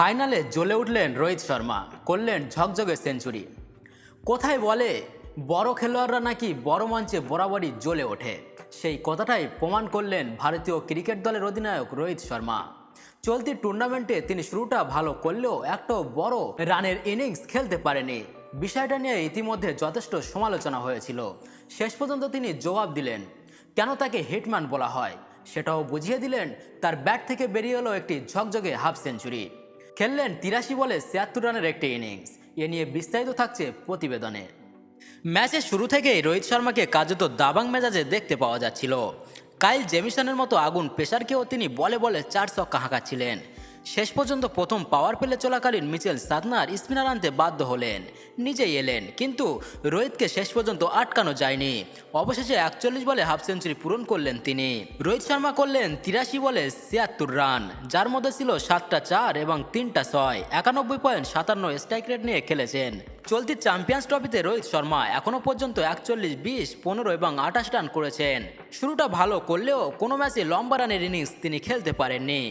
ফাইনালে জ্বলে উঠলেন রোহিত শর্মা, করলেন ঝকঝকে সেঞ্চুরি। কোথায় বলে, বড় খেলোয়াড়রা নাকি বড় মঞ্চে বরাবরই জ্বলে ওঠে। সেই কথাটাই প্রমাণ করলেন ভারতীয় ক্রিকেট দলের অধিনায়ক রোহিত শর্মা। চলতি টুর্নামেন্টে তিনি শুরুটা ভালো করলেও একটাও বড় রানের ইনিংস খেলতে পারেনি। বিষয়টা নিয়ে ইতিমধ্যে যথেষ্ট সমালোচনা হয়েছিল। শেষ পর্যন্ত তিনি জবাব দিলেন, কেন তাকে হিটম্যান বলা হয়? সেটাও বুঝিয়ে দিলেন, তার ব্যাট থেকে বেরিয়ে এলো একটি ঝকঝকে হাফ সেঞ্চুরি। খেললেন তিরাশি বলে ছিয়াত্তর রানের একটি ইনিংস। এ নিয়ে বিস্তারিত থাকছে প্রতিবেদনে। ম্যাচের শুরু থেকেই রোহিত শর্মাকে কার্যত দাবাং মেজাজে দেখতে পাওয়া যাচ্ছিল। কাইল জেমিসনের মতো আগুন পেশারকেও তিনি বলে বলে চার ছক্কা হাঁকাচ্ছিলেন। শেষ পর্যন্ত প্রথম পাওয়ার প্লে চলাকালীন মিচেল সাদনার স্পিনার আনতে বাধ্য হলেন। নিজেই এলেন, কিন্তু রোহিতকে শেষ পর্যন্ত আটকানো যায়নি। অবশেষে একচল্লিশ বলে হাফ সেঞ্চুরি পূরণ করলেন তিনি। রোহিত শর্মা করলেন তিরাশি বলে ছিয়াত্তর রান, যার মধ্যে ছিল সাতটা চার এবং তিনটা ছয়। একানব্বই পয়েন্ট সাতান্ন স্ট্রাইক রেট নিয়ে খেলেছেন। চলতি চ্যাম্পিয়ন্স ট্রফিতে রোহিত শর্মা এখনও পর্যন্ত একচল্লিশ, বিশ, পনেরো এবং আঠাশ রান করেছেন। শুরুটা ভালো করলেও কোনো ম্যাচে লম্বা রানের ইনিংস তিনি খেলতে পারেননি।